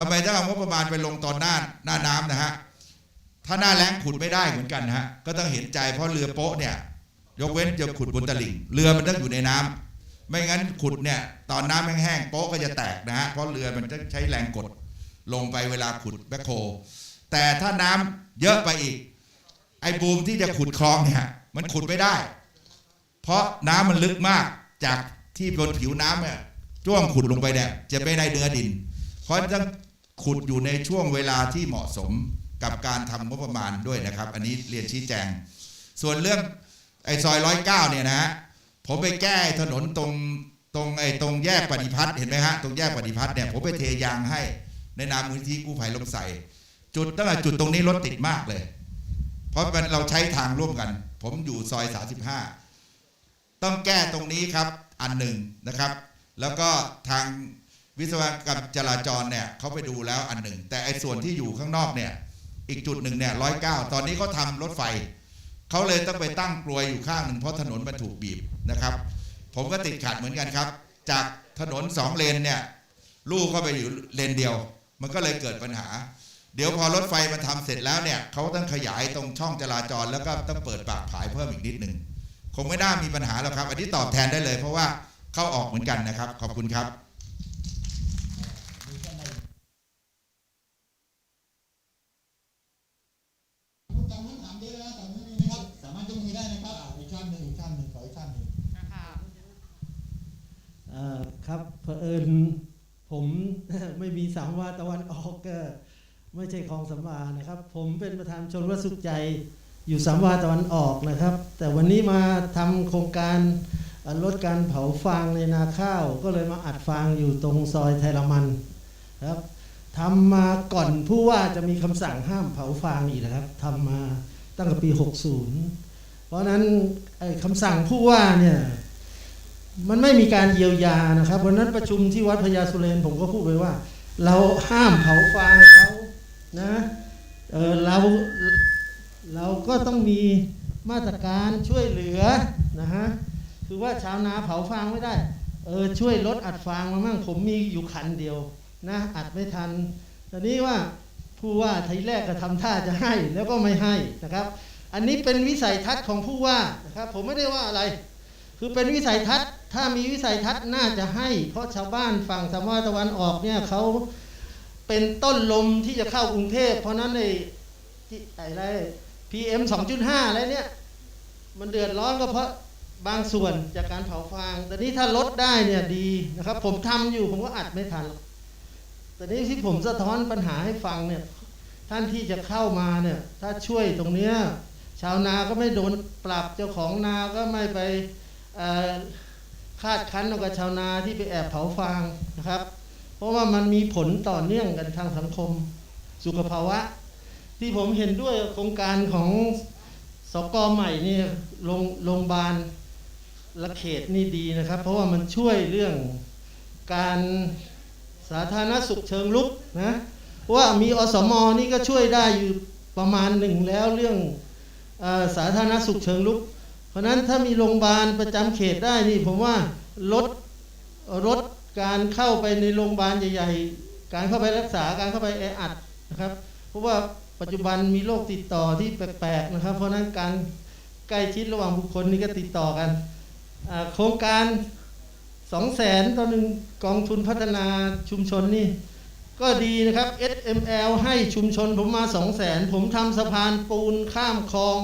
ทำไมต้องเอางบประมาณไปลงตอนหน้าหน้าน้ำนะฮะถ้าหน้าแล้งขุดไม่ได้เหมือนกันนะฮะก็ต้องเห็นใจเพราะเรือโป๊ะเนี่ย ยกเว้นจะขุดบนตลิ่ง เรือมันต้องอยู่ในน้ำไม่งั้นขุดเนี่ยตอนน้ำแห้งๆโป๊ะก็จะแตกนะฮะเพราะเรือมันจะใช้แรงกดลงไปเวลาขุดแบคโฮแต่ถ้าน้ำเยอะไปอีก ไอ้บูมที่จะขุดคลองเนี่ยมันขุดไม่ได้ เพราะน้ำมันลึกมากจากที่บนผิวน้ำเนี่ยจ้วงขุดลงไปเนี่ยจะไม่ได้เนื้อดินเพราะต้อง ขุดอยู่ในช่วงเวลาที่เหมาะสมกับการทำงบประมาณด้วยนะครับ อันนี้เรียนชี้แจง ส่วนเรื่องไอ้ซอยร้อยเก้าเนี่ยนะฮะผมไปแก้ถนนตรงตรงไอ้ตรงแยกปฏิพัฒน์เห็นไหมฮะตรงแยกปฏิพัฒน์เนี่ยผมไปเทยางให้ในนามมูลที่กู้ภัยลมใส่ จุดตั้งแต่จุดตรงนี้รถติดมากเลย เพราะมันเราใช้ทางร่วมกัน ผมอยู่ซอย 35 ต้องแก้ตรงนี้ครับอันหนึ่งนะครับ แล้วก็ทาง วิศวกรรมจราจรเนี่ยเขาไปดูแล้วอันหนึ่ง แต่ไอ้ส่วนที่อยู่ข้างนอกเนี่ยอีกจุดหนึ่งเนี่ยร้อยเก้าตอนนี้เขาทำรถไฟเขาเลยต้องไปตั้งกลวยอยู่ข้างหนึ่งเพราะถนนมันถูกบีบนะครับ ผมก็ติดขัดเหมือนกันครับ จากถนนสองเลนเนี่ยลูกเข้าไปอยู่เลนเดียว มันก็เลยเกิดปัญหา เดี๋ยวพอรถไฟมันทำเสร็จแล้วเนี่ยเขาต้องขยายตรงช่องจราจร แล้วก็ต้องเปิดปากผายเพิ่มอีกนิดหนึ่งคงไม่น่ามีปัญหาแล้วครับ อันนี้ตอบแทนได้เลย เพราะว่าเข้าออกเหมือนกันนะครับ ขอบคุณครับ เอิญผมไม่มีสังวาตะวันออกก็ไม่ใช่คลองสำวานะครับ ผมเป็นประธานชนวัดสุขใจอยู่สามวาตะวันออกนะครับ แต่วันนี้มาทำโครงการลดการเผาฟางในนาข้าว ก็เลยมาอัดฟางอยู่ตรงซอยไทยละมันครับทำมาก่อนผู้ว่าจะมีคำสั่งห้ามเผาฟางอีกนะครับทำมาตั้งแต่ปี 60 เพราะฉะนั้นไอ้คำสั่งผู้ว่าเนี่ย มันไม่มีการเยียวยานะครับ วันนั้นประชุมที่วัดพญาสุเรนผมก็พูดไปว่า เราห้ามเผาฟางเขานะเออเราเราก็ต้องมีมาตรการช่วยเหลือนะฮะคือว่าชาวนาเผาฟางไม่ได้เออช่วยลดอัดฟางมามั่งผมมีอยู่คันเดียวนะอัดไม่ทันตอนนี้ว่าผู้ว่าทีแรกก็ทำท่าจะให้แล้วก็ไม่ให้นะครับ อันนี้เป็นวิสัยทัศน์ของผู้ว่านะครับผมไม่ได้ว่าอะไร คือเป็นวิสัยทัศน์ ถ้ามีวิสัยทัศน์น่าจะให้ เพราะชาวบ้านฝั่งสามวาตะวันออกเนี่ยเขาเป็นต้นลมที่จะเข้ากรุงเทพ เพราะนั้นไอ้ที่อะไร PM 2.5อะไรเนี่ย มันเดือดร้อนก็เพราะบางส่วนจากการเผาฟาง แต่นี้ถ้าลดได้เนี่ยดีนะครับ ผมทำอยู่ผมก็อัดไม่ทันหรอกแต่นี้ที่ผมสะท้อนปัญหาให้ฟังเนี่ย ท่านที่จะเข้ามาเนี่ย ถ้าช่วยตรงเนี้ยชาวนาก็ไม่โดนปรับเจ้าของนาก็ไม่ไปเอ่อ คาดคั้นเอากับชาวนาที่ไปแอบเผาฟางนะครับ เพราะว่ามันมีผลต่อเนื่องกันทางสังคม สุขภาวะ ที่ผมเห็นด้วยโครงการของสกอใหม่นี่โรงโรงพยาบาลละเขตนี่ดีนะครับ เพราะว่ามันช่วยเรื่องการสาธารณสุขเชิงลุกนะว่ามีอสมนี่ก็ช่วยได้อยู่ประมาณหนึ่งแล้วเรื่องอสาธารณสุขเชิงลุก ราะนั้นถ้ามีโรงพยาบาลประจำเขตได้นี่ผมว่าลดลดการเข้าไปในโรงพยาบาลใหญ่ ๆ การเข้าไปรักษาการเข้าไปแออัดนะครับ เพราะว่าปัจจุบันมีโรคติดต่อที่แปลกๆนะครับ เพราะนั้นการใกล้ชิดระหว่างบุคคลนี่ก็ติดต่อกันโครงการสองแสนต่อหนึ่งกองทุนพัฒนาชุมชนนี่ ก็ดีนะครับ SML ให้ชุมชนผมมาสองแสนผมทำสะพานปูนข้ามคลอง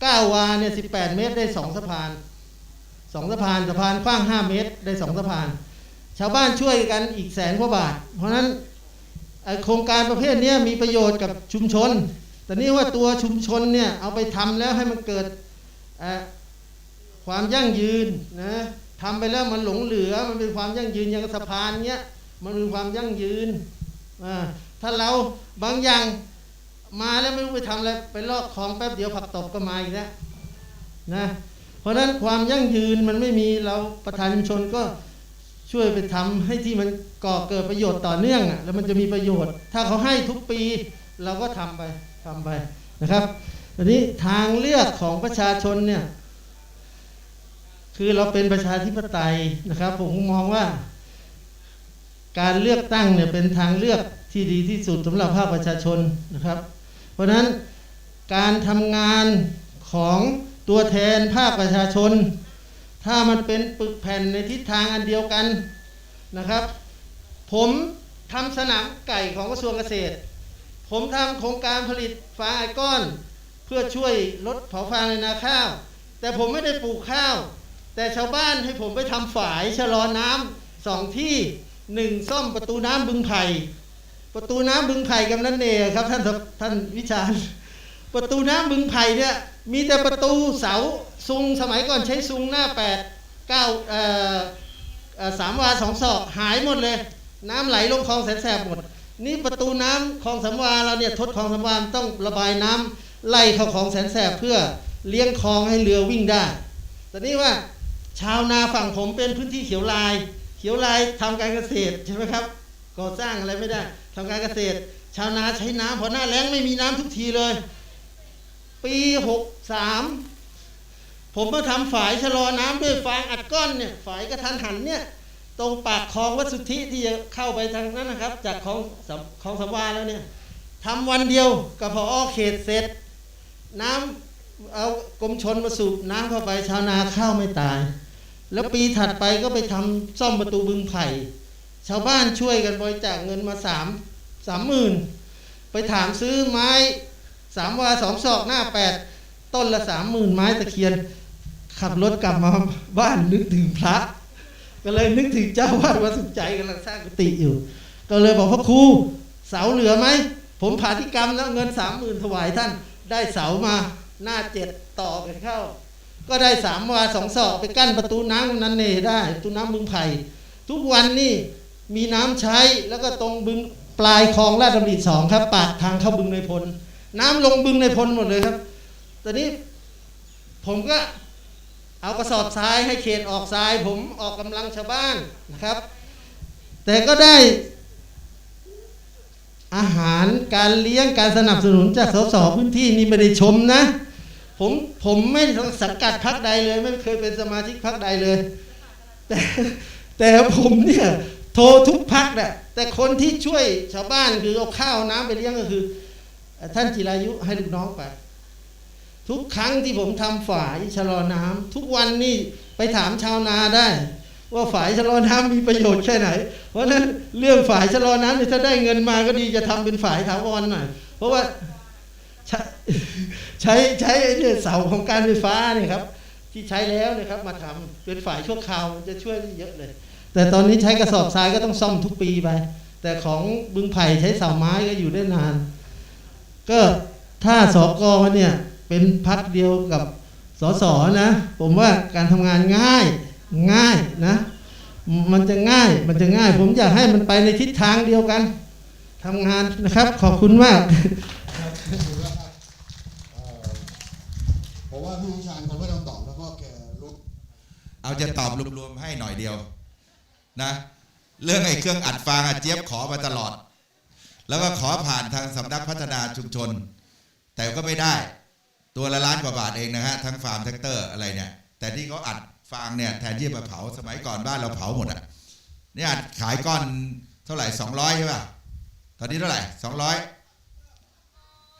เก้าวาเนี่ยสิบแปดเมตรได้สองสะพานสองสะพานสะพานกว้างห้าเมตรได้สองสะพาน ชาวบ้านช่วยกันอีกแสนกว่าบาท เพราะฉะนั้นเอ่อโครงการประเภทเนี้ยมีประโยชน์กับชุมชน แต่นี่ว่าตัวชุมชนเนี่ยเอาไปทำแล้วให้มันเกิดเอ่อความยั่งยืนนะทำไปแล้วมันหลงเหลือมันเป็นความยั่งยืนอย่างสะพานเนี้ยมันเป็นความยั่งยืนอ่าถ้าเราบางอย่าง มาแล้วไม่รู้ไปทำอะไรไปลอกคลองแป๊บเดียวผักตบก็มาอีกแล้วนะเพราะฉะนั้นความยั่งยืนมันไม่มีเราประธานชุมชนก็ช่วยไปทำให้ที่มันก่อเกิดประโยชน์ต่อเนื่องอะแล้วมันจะมีประโยชน์ ถ้าเขาให้ทุกปีเราก็ทำไปทำไปนะครับทีนี้ทางเลือกของประชาชนเนี่ยคือเราเป็นประชาธิปไตยนะครับ ผมมองว่า การเลือกตั้งเนี่ยเป็นทางเลือกที่ดีที่สุดสำหรับภาคประชาชนนะครับ ราะฉะนั้นการทำงานของตัวแทนภาคประชาชน ถ้ามันเป็นปึกแผ่นในทิศทางอันเดียวกันนะครับ ผมทำสนามไก่ของกระทรวงเกษตร ผมทำโครงการผลิตฟางไอก้อน เพื่อช่วยลดเผาฟางในนาข้าว แต่ผมไม่ได้ปลูกข้าว แต่ชาวบ้านให้ผมไปทำฝายชะลอน้ำสองที่หนึ่งซ่อมประตูน้ำบึงไผ่ ประตูน้ำบึงไผ่กำนันเนยครับท่านท่านวิชาญประตูน้ำบึงไผ่เนี่ยมีแต่ประตูเสาซุงสมัยก่อนใช้ซุงหน้าแปดเก้าเอ่อสามวาสองศอกหายหมดเลย น้ำไหลลงคลองแสนแสบหมด นี่ประตูน้ำคลองสำวาเราเนี่ยทดคลองสำวาต้องระบายน้ำไล่เข้าคลองแสนแสบเพื่อเลี้ยงคลองให้เรือวิ่งได้แต่นี่ว่าชาวนาฝั่งผมเป็นพื้นที่เขียวลาย เขียวลายทำการเกษตรใช่ไหมครับ ก่อสร้างอะไรไม่ได้ทำการเกษตร ชาวนาใช้น้ำพอหน้าแล้งไม่มีน้ำทุกทีเลย ปีหกสามผมมาทำฝายชะลอน้ำด้วยฟางอัดก้อนเนี่ยฝายกระทันหันเนี่ยตรงปากคลองวัดสุทธิที่จะเข้าไปทางนั้นนะครับ จากคลองคลองสำวาแล้วเนี่ยทำวันเดียวกับพอเขตเสร็จ น้ำเอากรมชนมาสูบน้ำเข้าไปชาวนาข้าวไม่ตาย แล้วปีถัดไปก็ไปทำซ่อมประตูบึงไผ่ ชาวบ้านช่วยกันบริจาคเงินมาสามสามหมื่นไปถามซื้อไม้สามวาสองศอกหน้าแปดต้นละสามหมื่นไม้ตะเคียน ขับรถกลับมาบ้านนึกถึงพระ ก็เลยนึกถึงเจ้าวาดวัดสุขใจกำลังสร้างกุฏิอยู่ ก็เลยบอกพระครูเสาเหลือไหม ผมผ่าธิกรรมแล้วเงินสามหมื่นถวายท่าน ได้เสามาหน้าเจ็ดต่อกันเข้า ก็ได้สามวาสองศอกไปกั้นประตูน้ำนั้นเนได้ประตูน้ำบึงไผ่ทุกวันนี่ มีน้ำใช้แล้วก็ตรงบึงปลายคลองลาดดำริสองครับ ปากทางเข้าบึงในพล น้ำลงบึงในพลหมดเลยครับ ตอนนี้ผมก็เอากระสอบทรายให้เขตออกทราย ผมออกกำลังชาวบ้านนะครับ แต่ก็ได้อาหารการเลี้ยงการสนับสนุนจากสสพื้นที่นี่ไม่ได้ชมนะ ผมผมไม่สังกัดพักใดเลย ไม่เคยเป็นสมาชิกพักใดเลย แต่แต่ผมเนี่ย โทรทุกพักแหละแต่คนที่ช่วยชาวบ้านคือเอาข้าวน้ำไปเลี้ยงก็คือ ท่านจิรายุให้ลูกน้องไป ทุกครั้งที่ผมทำฝายชะลอน้ำทุกวันนี่ไปถามชาวนาได้ ว่าฝายชะลอน้ำมีประโยชน์แค่ไหน เพราะฉะนั้นเรื่องฝายชะลอน้ำเนี่ยถ้าได้เงินมาก็ดีจะทำเป็นฝายถาวรหน่อยเพราะว่าใช้ใช้ใช้เนี่ยเสาของการไฟฟ้าเนี่ยครับ ที่ใช้แล้วนะครับ มาทำเป็นฝายชั่วคราวจะช่วยเยอะเลย แต่ตอนนี้ใช้กระสอบทรายก็ต้องซ่อมทุกปีไป แต่ของบึงไผ่ใช้เสาไม้ก็อยู่ได้นาน ก็ถ้าสกเนี่ยเป็นพักเดียวกับสสนะ ผมว่าการทำงานง่ายง่ายนะ มันจะง่ายมันจะง่าย ผมอยากให้มันไปในทิศทางเดียวกันทำงานนะครับ ขอบคุณมากครับขอบคุณมากครับเอ่อผมว่าพี่วิชาญคงไม่ต้องตอบแล้วเพราะแกรู้เอาจะตอบรวมๆให้หน่อยเดียว นะเรื่องไอ้เครื่องอัดฟางอะเจี๊ยบขอมาตลอด แล้วก็ขอผ่านทางสำนักพัฒนาชุมชน แต่ก็ไม่ได้ ตัวละล้านกว่าบาทเองนะฮะทั้งฟาร์มแท็กเตอร์อะไรเนี่ยแต่ที่เขาอัดฟางเนี่ยแทนที่จะมาเผาสมัยก่อนบ้านเราเผาหมดอะเนี่ยอัดขายก้อนเท่าไหร่สองร้อยใช่ป่ะตอนนี้เท่าไหร่สองร้อย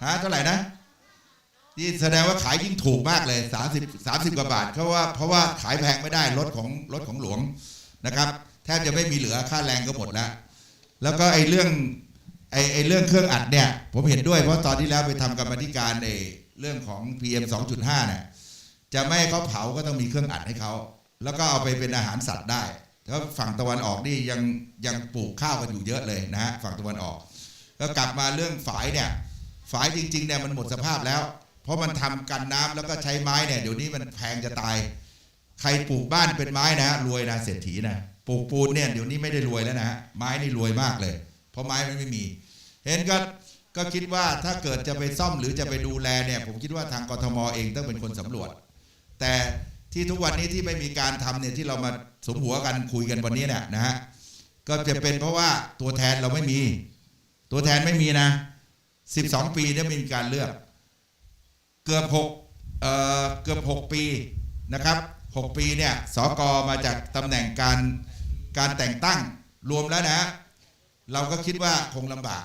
ฮะเท่าไหร่นะนี่แสดงว่าขายยิ่งถูกมากเลย 30 30กว่าบาทเพราะว่าเพราะว่าขายแพงไม่ได้รถของรถของหลวงนะครับแทบจะไม่มีเหลือค่าแรงก็หมดแล้ว แล้วก็ไอ้เรื่องไอ้ไอ้เรื่องเครื่องอัดเนี่ย ผมเห็นด้วยเพราะตอนที่แล้วไปทำกรรมาธิการไอ้เรื่องของ PM 2.5เนี่ยจะไม่ให้เขาเผาก็ต้องมีเครื่องอัดให้เขาแล้วก็เอาไปเป็นอาหารสัตว์ได้แล้วฝั่งตะวันออกนี่ยังยังปลูกข้าวกันอยู่เยอะเลยนะฮะฝั่งตะวันออกก็กลับมาเรื่องฝายเนี่ยฝายจริงๆเนี่ยมันหมดสภาพแล้ว เพราะมันทำกันน้ำแล้วก็ใช้ไม้เนี่ยเดี๋ยวนี้มันแพงจะตาย ใครปลูกบ้านเป็นไม้นะรวยนะเศรษฐีนะ ปลูกปูนเนี่ยเดี๋ยวนี้ไม่ได้รวยแล้วนะฮะไม้นี่รวยมากเลย เพราะไม้มันไม่มีเห็นก็ก็คิดว่าถ้าเกิดจะไปซ่อมหรือจะไปดูแลเนี่ยผมคิดว่าทางกทมเองต้องเป็นคนสำรวจ แต่ที่ทุกวันนี้ที่ไม่มีการทำเนี่ยที่เรามาสมหัวกันคุยกันวันนี้เนี่ยนะฮะก็จะเป็นเพราะว่าตัวแทนเราไม่มี ตัวแทนไม่มีนะ 12 ปีเนี่ยมีการเลือก เกือบหกเอ่อเกือบหกปีนะครับหกปีเนี่ยสกมาจากตำแหน่งการ การแต่งตั้งรวมแล้วนะ เราก็คิดว่าคงลำบาก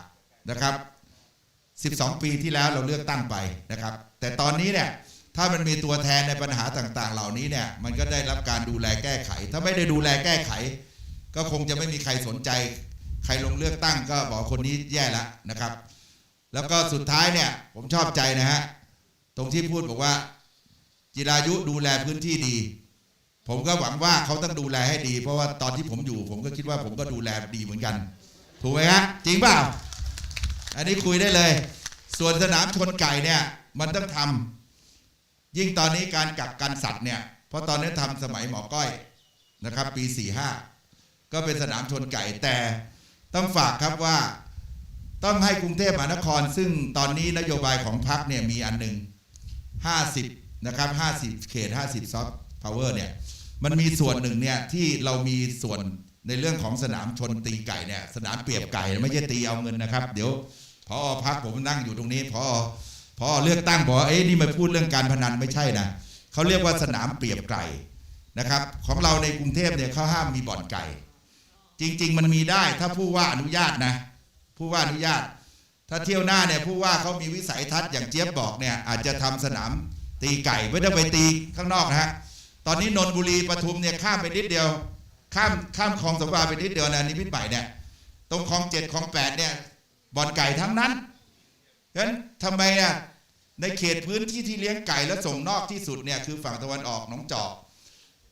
นะครับ 12 ปีที่แล้วเราเลือกตั้งไปนะครับ แต่ตอนนี้เนี่ยถ้ามันมีตัวแทนในปัญหาต่างๆ เหล่านี้เนี่ยมันก็ได้รับการดูแลแก้ไข ถ้าไม่ได้ดูแลแก้ไข ก็คงจะไม่มีใครสนใจ ใครลงเลือกตั้งก็บอกคนนี้แย่แล้วนะครับ แล้วก็สุดท้ายเนี่ยผมชอบใจนะฮะตรงที่พูดบอกว่าจิรายุดูแลพื้นที่ดี ผมก็หวังว่าเขาต้องดูแลให้ดี เพราะว่าตอนที่ผมอยู่ ผมก็คิดว่าผมก็ดูแลดีเหมือนกัน ถูกไหมฮะจริงเปล่า อันนี้คุยได้เลย ส่วนสนามชนไก่เนี่ย มันต้องทำยิ่งตอนนี้การกักกันสัตว์เนี่ยเพราะตอนนี้ทำสมัยหมอก้อยนะครับ ปี45ก็เป็นสนามชนไก่แต่ต้องฝากครับว่าต้องให้กรุงเทพมหานคร ซึ่งตอนนี้นโยบายของพรรคเนี่ยมีอันหนึ่ง50 นะครับ 50 เขต 50 ซอฟต์พาวเวอร์เนี่ย มันมีส่วนหนึ่งเนี่ยที่เรามีส่วนในเรื่องของสนามชนตีไก่เนี่ยสนามเปรียบไก่ไม่ใช่ตีเอาเงินนะครับ เดี๋ยวพอพักผมนั่งอยู่ตรงนี้พอพอเลือกตั้งบอกเอ้ยนี่มาพูดเรื่องการพนันไม่ใช่นะเขาเรียกว่าสนามเปรียบไก่นะครับ ของเราในกรุงเทพเนี่ยเขาห้ามมีบ่อนไก่ จริง ๆ มันมีได้ถ้าผู้ว่าอนุญาตนะผู้ว่าอนุญาต ถ้าเที่ยวหน้าเนี่ยผู้ว่าเขามีวิสัยทัศน์อย่างเจี๊ยบบอกเนี่ยอาจจะทำสนามตีไก่ไม่ต้องไปตีข้างนอกนะฮะ ตอนนี้นนบุรีปทุมเนี่ยข้ามไปนิดเดียว ข้ามข้ามคลองสำราไปนิดเดียวนะนิพิษใหม่เนี่ยตรงคลองเจ็ดคลองแปดเนี่ยบ่อนไก่ทั้งนั้นฉะนั้นทำไมอะในเขตพื้นที่ที่เลี้ยงไก่แล้วส่งนอกที่สุดเนี่ยคือฝั่งตะวันออกหนองจอก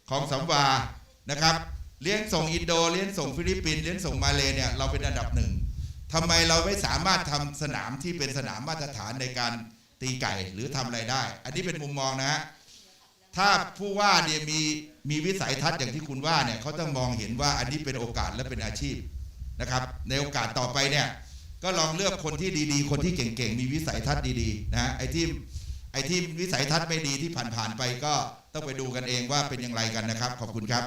ของสำวานะครับเลี้ยงส่งอินโดเลี้ยงส่งฟิลิปปินส์เลี้ยงส่งมาเลเนี่ยเราเป็นอันดับหนึ่งทำไมเราไม่สามารถทำสนามที่เป็นสนามมาตรฐานในการตีไก่หรือทำอะไรได้ อันนี้เป็นมุมมองนะฮะ ถ้าผู้ว่าเนี่ยมีมีวิสัยทัศน์อย่างที่คุณว่าเนี่ยเขาต้องมองเห็นว่าอันนี้เป็นโอกาสและเป็นอาชีพนะครับ ในโอกาสต่อไปเนี่ยก็ลองเลือกคนที่ดีๆ คนที่เก่งๆ มีวิสัยทัศน์ดีๆนะไอ้ที่ไอ้ที่วิสัยทัศน์ไม่ดีที่ผ่านๆไปก็ต้องไปดูกันเองว่าเป็นอย่างไรกันนะครับ ขอบคุณครับ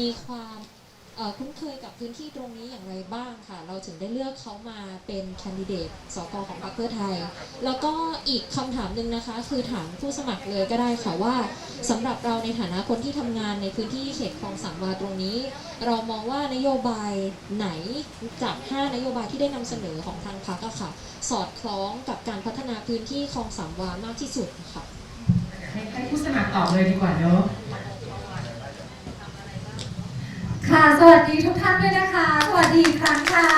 มีความคุ้นเคยกับพื้นที่ตรงนี้อย่างไรบ้างค่ะ เราถึงได้เลือกเขามาเป็นแคนดิเดตสกของพรรคเพื่อไทย แล้วก็อีกคำถามหนึ่งนะคะ คือถามผู้สมัครเลยก็ได้ค่ะว่าสำหรับเราในฐานะคนที่ทำงานในพื้นที่เขตคลองสามวาตรงนี้ เรามองว่านโยบายไหนจาก 5 นโยบายที่ได้นำเสนอของทางพรรคอะค่ะ สอดคล้องกับการพัฒนาพื้นที่คลองสามวามากที่สุดค่ะให้ผู้สมัครตอบเลยดีกว่าเนอะค่ะ สวัส ดีทุกท่านด้วยนะคะ สวัสดีอีกครั้งค่ะ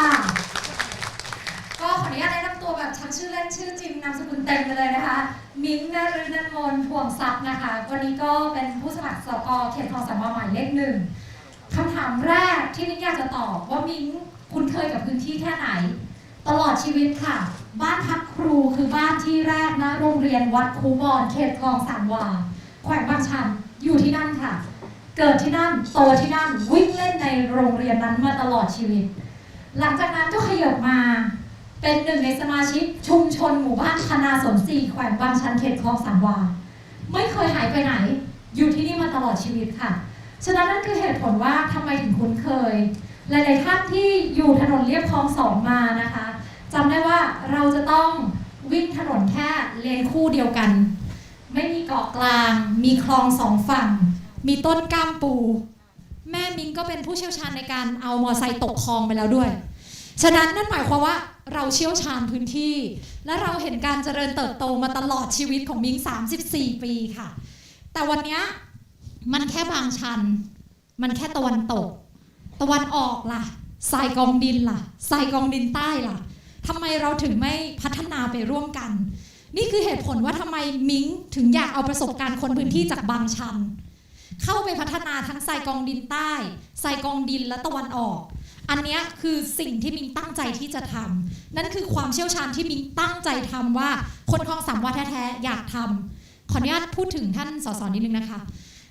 ก็ขออนุญาตแนะนำตัวแบบทั้งชื่อเล่นชื่อจริงนามสกุลเต็มไปเลยนะคะ มิ้งนฤนันมนพวงทรัพย์นะคะ วันนี้ก็เป็นผู้สมัครสกเขตคลองสามวาหมายเลขหนึ่งคำถามแรกที่มิ้งอยากจะตอบว่ามิ้งคุ้นเคยกับพื้นที่แค่ไหน ตลอดชีวิตค่ะ บ้านพักครูคือบ้านที่แรกนะโรงเรียนวัดคูบอนเขตคลองสามวาแขวงบางชันอยู่ที่นั่นค่ะ เกิดที่นั่นโตที่นั่นวิ่งเล่นในโรงเรียนนั้นมาตลอดชีวิต หลังจากนั้นก็ขยับมา เป็นหนึ่งในสมาชิกชุมชนหมู่บ้านคณาสนสี่แขวงบางชันเขตคลองสามวา ไม่เคยหายไปไหน อยู่ที่นี่มาตลอดชีวิตค่ะ ฉะนั้นนั่นคือเหตุผลว่าทำไมถึงคุ้นเคย หลาย ๆ ท่านที่อยู่ถนนเลียบคลองสองมานะคะจำได้ว่าเราจะต้องวิ่งถนนแค่เลนคู่เดียวกัน ไม่มีเกาะกลาง มีคลองสองฝั่ง มีต้นก้ามปู แม่มิงก็เป็นผู้เชี่ยวชาญในการเอามอไซค์ตกคลองไปแล้วด้วย ฉะนั้นนั่นหมายความว่าเราเชี่ยวชาญพื้นที่ และเราเห็นการเจริญเติบโตมาตลอดชีวิตของมิง 34 ปีค่ะ แต่วันนี้มันแค่บางชัน มันแค่ตะวันตก ตะวันออกล่ะทรายกองดินล่ะทรายกองดินใต้ล่ะทำไมเราถึงไม่พัฒนาไปร่วมกัน นี่คือเหตุผลว่าทำไมมิงถึงอยากเอาประสบการณ์คนพื้นที่จากบางชัน เข้าไปพัฒนาทั้งทรายกองดินใต้ทรายกองดินและตะวันออก อันนี้คือสิ่งที่มิงตั้งใจที่จะทำนั่นคือความเชี่ยวชาญที่มิงตั้งใจทำว่าคนคลองสามวาแท้ๆอยากทำขออนุญาตพูดถึงท่านสสนิดนึงนะคะ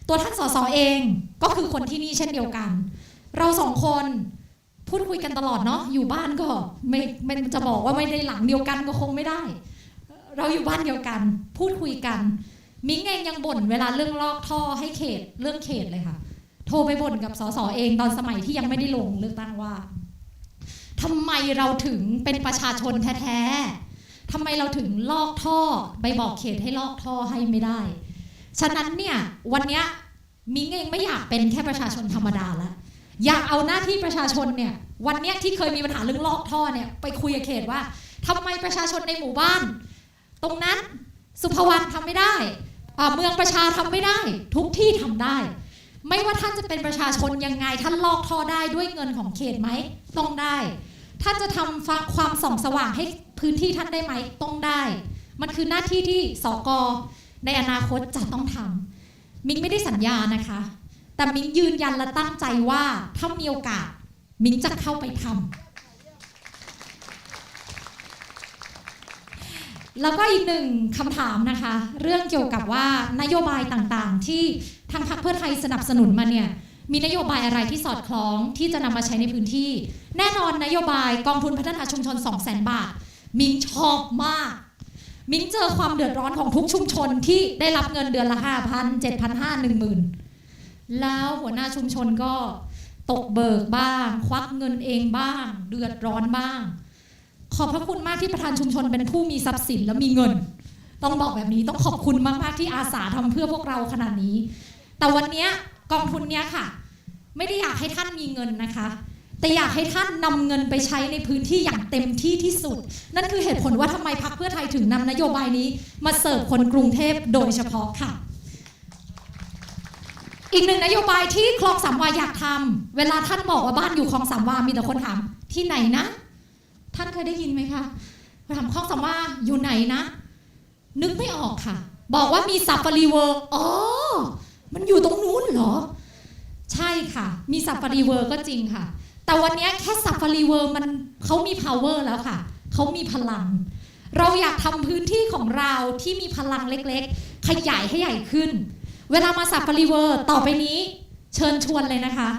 ตัวท่านสสเองก็คือคนที่นี่เช่นเดียวกัน เราสองคนพูดคุยกันตลอดเนาะอยู่บ้านก็ไม่ไม่จะบอกว่าไม่ได้หลังเดียวกันก็คงไม่ได้ เราอยู่บ้านเดียวกัน พูดคุยกัน มิ้งเองยังบ่นเวลาเรื่องลอกท่อให้เขตเรื่องเขตเลยค่ะ โทรไปบ่นกับสสเองตอนสมัยที่ยังไม่ได้ลงเลือกตั้งว่าทำไมเราถึงเป็นประชาชนแท้ๆทำไมเราถึงลอกท่อไปบอกเขตให้ลอกท่อให้ไม่ได้ ฉะนั้นเนี่ยวันนี้มิ้งเองไม่อยากเป็นแค่ประชาชนธรรมดาแล้วอยากเอาหน้าที่ประชาชนเนี่ยวันนี้ที่เคยมีปัญหาเรื่องลอกท่อเนี่ยไปคุยกับเขตว่าทำไมประชาชนในหมู่บ้าน ตรงนั้นสุภวรรณทำไม่ได้ เมืองประชาทำไม่ได้ ทุกที่ทำได้ ไม่ว่าท่านจะเป็นประชาชนยังไง ท่านลอกท่อได้ด้วยเงินของเขตไหมต้องได้ ท่านจะทำฟังความส่องสว่างให้พื้นที่ท่านได้ไหมต้องได้ มันคือหน้าที่ที่สกในอนาคตจะต้องทำมิ้งไม่ได้สัญญานะคะ แต่มิ้งยืนยันและตั้งใจว่าถ้ามีโอกาส มิ้งจะเข้าไปทำ แล้วก็อีกหนึ่งคำถามนะคะ เรื่องเกี่ยวกับว่านโยบายต่างๆ ที่ทางพรรคเพื่อไทยสนับสนุนมาเนี่ยมีนโยบายอะไรที่สอดคล้องที่จะนำมาใช้ในพื้นที่ แน่นอนนโยบายกองทุนพัฒนาชุมชน 2 0 0 0 0 0 บาท มิ้งชอบมาก มิ้งเจอความเดือดร้อนของทุกชุมชนที่ได้รับเงินเดือนละ 5,000 7,500 10,000 แล้วหัวหน้าชุมชนก็ตกเบิกบ้าง ควักเงินเองบ้าง เดือดร้อนบ้าง ขอบพระคุณมากที่ประธานชุมชนเป็นผู้มีทรัพย์สินและมีเงิน ต้องบอกแบบนี้ต้องขอบคุณมากๆที่อาสาทำเพื่อพวกเราขนาดนี้ แต่วันนี้กองทุนเนี้ยค่ะ ไม่ได้อยากให้ท่านมีเงินนะคะ แต่อยากให้ท่านนำเงินไปใช้ในพื้นที่อย่างเต็มที่ที่สุด นั่นคือเหตุผลว่าทำไมพรรคเพื่อไทยถึงนำนโยบายนี้ มาเสิร์ฟคนกรุงเทพโดยเฉพาะค่ะอีกหนึ่งนโยบายที่คลองสามวาอยากทำเวลาท่านบอกว่าบ้านอยู่คลองสามวา มีแต่คนถามที่ไหนนะ ท่านเคยได้ยินไหมคะถามคลอสามวาอยู่ไหนนะ นึกไม่ออกค่ะ บอกว่ามีซัฟฟารีเวิร์อ๋อ มันอยู่ตรงนู้นเหรอ ใช่ค่ะ มีซัฟฟารีเวิร์ก็จริงค่ะ แต่วันนี้แค่ซัฟฟารีเวิร์มันเขามี power แล้วค่ะ เขามีพลัง เราอยากทำพื้นที่ของเราที่มีพลังเล็กๆ ขยายให้ใหญ่ขึ้น เวลามาซัฟฟารีเวิร์ต่อไปนี้ เชิญชวนเลยนะคะ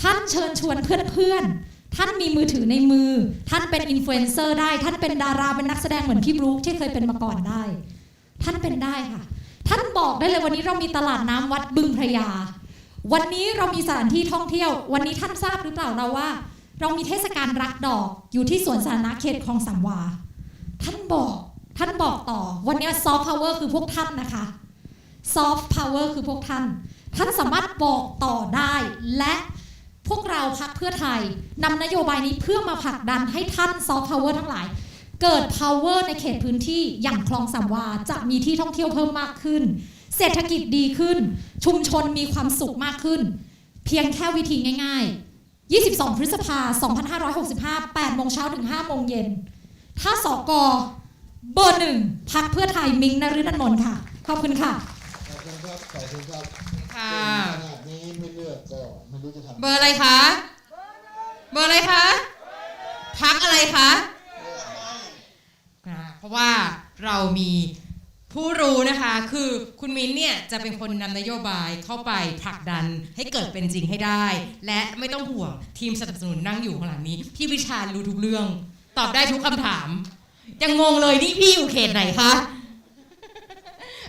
ท่านเชิญชวนเพื่อนๆ ท่านมีมือถือในมือ ท่านเป็นอินฟลูเอนเซอร์ได้ ท่านเป็นดาราเป็นนักแสดงเหมือนพี่บรู๊คที่เคยเป็นมาก่อนได้ ท่านเป็นได้ค่ะ ท่านบอกได้เลยวันนี้เรามีตลาดน้ำวัดบึงพระยา วันนี้เรามีสถานที่ท่องเที่ยว วันนี้ท่านทราบหรือเปล่าเราว่า เรามีเทศกาลรักดอกอยู่ที่สวนสาธารณะเขตคลองสามวา ท่านบอกท่านบอกต่อ วันนี้ซอฟต์พาวเวอร์คือพวกท่านนะคะซอฟต์พาวเวอร์คือพวกท่าน ท่านสามารถบอกต่อได้และ พวกเราพักเพื่อไทยนำนโยบายนี้เพื่อมาผลักดันให้ท่านซอฟต์พาวเวอร์ทั้งหลาย เกิด power ในเขตพื้นที่อย่างคลองสามวาจะมีที่ท่องเที่ยวเพิ่มมากขึ้น เศรษฐกิจดีขึ้น ชุมชนมีความสุขมากขึ้น เพียงแค่วิธีง่าย ๆ 22 พฤษภา2565 8โมงเช้าถึง5โมงเย็น ถ้าสกเบอร์หนึ่งพักเพื่อไทยมิงนฤนันท์นนท์ค่ะ ขอบคุณค่ะ ขอบคุณครับ ขอบคุณครับค่ะ ขนาดนี้ไม่เลือกก็ไม่ รู้จะทำเบอร์อะไรคะ เบอร์อะไรคะพักอะไรคะเพราะว่าเรามีผู้รู้นะคะคือคุณมิ้นเนี่ยจะเป็นคนนำนโยบายเข้าไปผลักดันให้เกิดเป็นจริงให้ได้ และไม่ต้องห่วงทีมสนับสนุนนั่งอยู่ข้างหลังนี้ พี่วิชาญรู้ทุกเรื่อง ตอบได้ทุกคำถาม ยังงงเลยนี่พี่อยู่เขตไหนคะ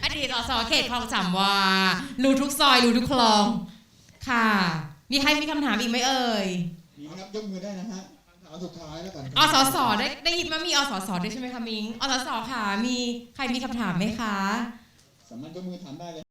อดีตสสเขตคลองสามวารู้ทุกซอยรู้ทุกคลองค่ะ มีใครมีคำถามอีกไหมเอ่ย มีครับยกมือได้นะฮะคำถามสุดท้ายแล้วกันอสสได้ได้ยินว่ามีอสสด้วยใช่ไหมคะมิงอสสค่ะมีใครมีคำถามไหมคะ สามารถยกมือถามได้เลย